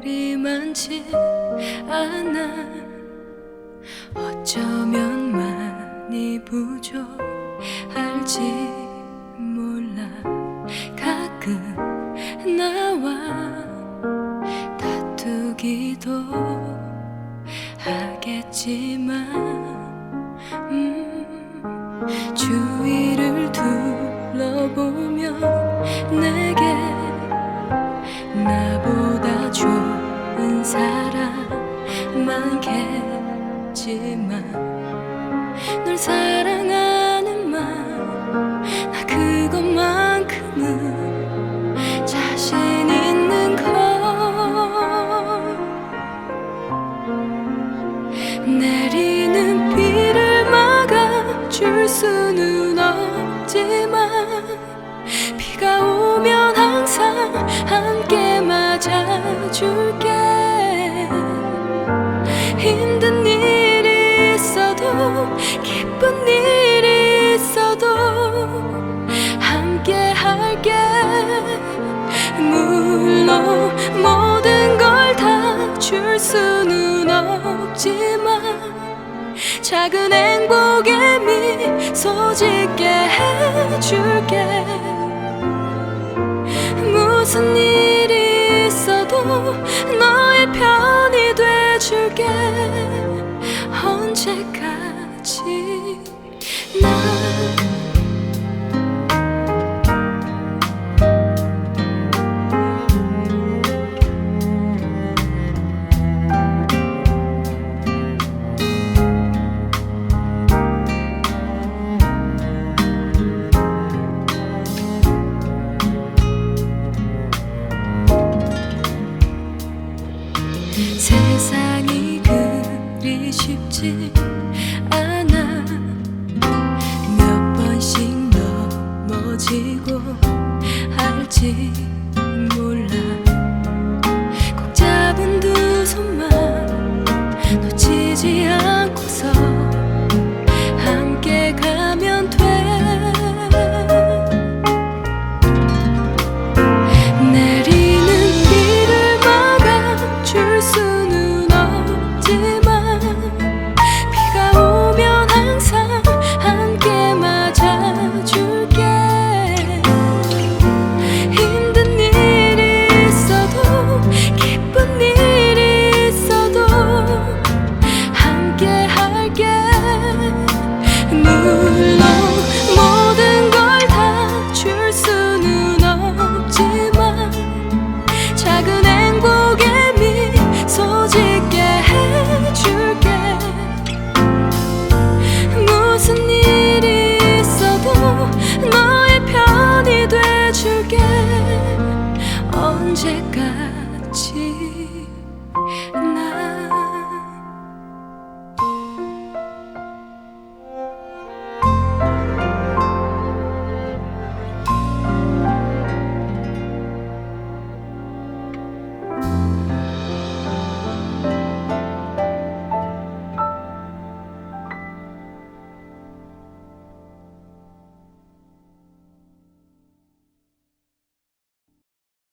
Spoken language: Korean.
그리 많지 않아. 어쩌면 많이 부족할지 몰라. 가끔 나와 다투기도 하겠지만 음, 주위를 많겠지만 널 사랑하는 마나 그것만큼은 자신 있는 걸 내리는 비를 막아줄 수는 없지만 비가 오면 항상 함께 맞아줄게 기쁜 일이 있어도 함께 할게. 물론 모든 걸 다 줄 수는 없지만 작은 행복에 미소 짓게 해줄게. 무슨 일 세상이 그리 쉽지 언제까